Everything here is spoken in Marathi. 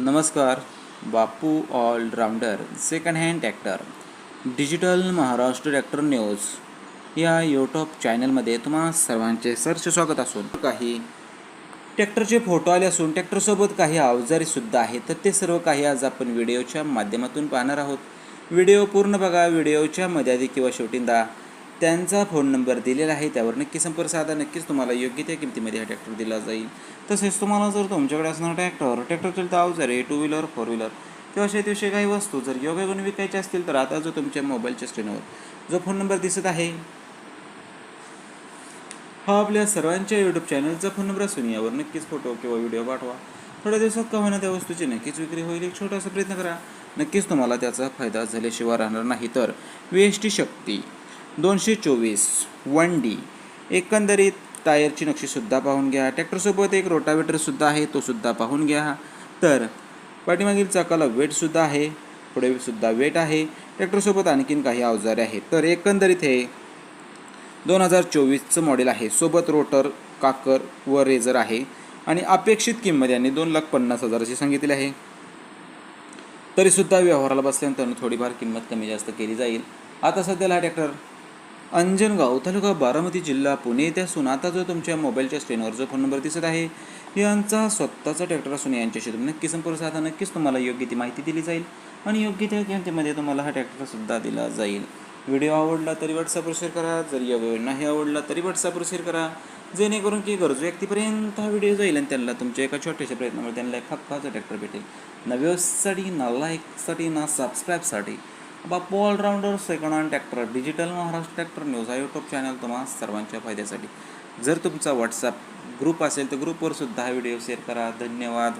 नमस्कार Bapu allrounder second hand tractor digital Maharashtra tractor news या यूट्यूब चॅनलमध्ये तुम्हा सर्वांचे सरचे स्वागत असून काही ट्रॅक्टरचे फोटो आले असून ट्रॅक्टरसोबत काही अवजारीसुद्धा आहेत तर ते सर्व काही आज आपण व्हिडिओच्या माध्यमातून पाहणार आहोत. व्हिडिओ पूर्ण बघा व्हिडिओच्या मर्यादी किंवा शेवटींदा त्यांचा फोन नंबर दिलेला आहे त्यावर नक्की संपर्क साधा. नक्कीच तुम्हाला योग्य त्या किमतीमध्ये हा ट्रॅक्टर दिला जाईल. तसेच तुम्हाला जर तुमच्याकडे असणार ट्रॅक्टर ट्रॅक्टर चालतं अवजारे टू व्हीलर फोर व्हीलर किंवा शेतीविषयी काही वस्तू जर योग्य गुण विकायच्या असतील तर आता जो तुमच्या मोबाईलच्या स्क्रीनवर जो फोन नंबर दिसत आहे हा आपल्या सर्वांच्या यूट्यूब चॅनलचा फोन नंबर असून यावर नक्कीच फोटो किंवा व्हिडिओ पाठवा. थोड्या दिवसात का होईना त्या वस्तूची नक्कीच विक्री होईल. एक छोटासा प्रयत्न करा. नक्कीच तुम्हाला त्याचा फायदा झाल्याशिवाय राहणार नाही. तर वी एस टी शक्ती. दोनशे चोवीस वन डी. एकंदरीत टायरची नक्षीसुद्धा पाहून घ्या. ट्रॅक्टरसोबत एक रोटावेटरसुद्धा आहे तोसुद्धा पाहून घ्या. तर पाठीमागील चाकाला वेटसुद्धा आहे. पुढेसुद्धा वेट आहे. ट्रॅक्टरसोबत आणखीन काही अवजारे आहेत. तर एकंदरीत हे दोन हजार चोवीसचं मॉडेल आहे. सोबत रोटर काकर व रेझर आहे. आणि अपेक्षित किंमत यांनी दोन लाख पन्नास हजाराची सांगितली आहे. तरीसुद्धा व्यवहाराला बसल्यानंतर थोडीफार किंमत कमी जास्त केली जाईल. आता सध्याला हा ट्रॅक्टर अंजनगाव तालुका बारामती जिल्हा पुणे येथे असून आता जो तुमच्या मोबाईलच्या स्क्रीनवर जो फोन नंबर दिसत आहे यांचा स्वतःचा ट्रॅक्टर असून यांच्याशी तुम्ही नक्की संपर्क साधा. नक्कीच तुम्हाला योग्य ती माहिती दिली जाईल आणि योग्य त्या किमतीमध्ये तुम्हाला हा ट्रॅक्टरसुद्धा दिला जाईल. व्हिडिओ आवडला तरी व्हॉट्सअपवर शेअर करा. जर या व्हिडिओ नाही आवडला तरी व्हॉट्सअपवर शेअर करा. जेणेकरून की गरजू व्यक्तीपर्यंत हा व्हिडिओ जाईल आणि त्यांना तुमच्या एका छोट्याशा प्रयत्नामुळे त्यांना एक हक्काचा ट्रॅक्टर भेटेल. ना ना लाईकसाठी ना सबस्क्राईबसाठी Bapu all rounder second hand tractor digital Maharashtra tractor news हा यूट्यूब चॅनल तुम्हा सर्वांच्या फायद्यासाठी. जर तुमचा व्हॉट्सअप ग्रुप असेल तर ग्रुपवर सुद्धा हा व्हिडिओ शेअर करा. धन्यवाद.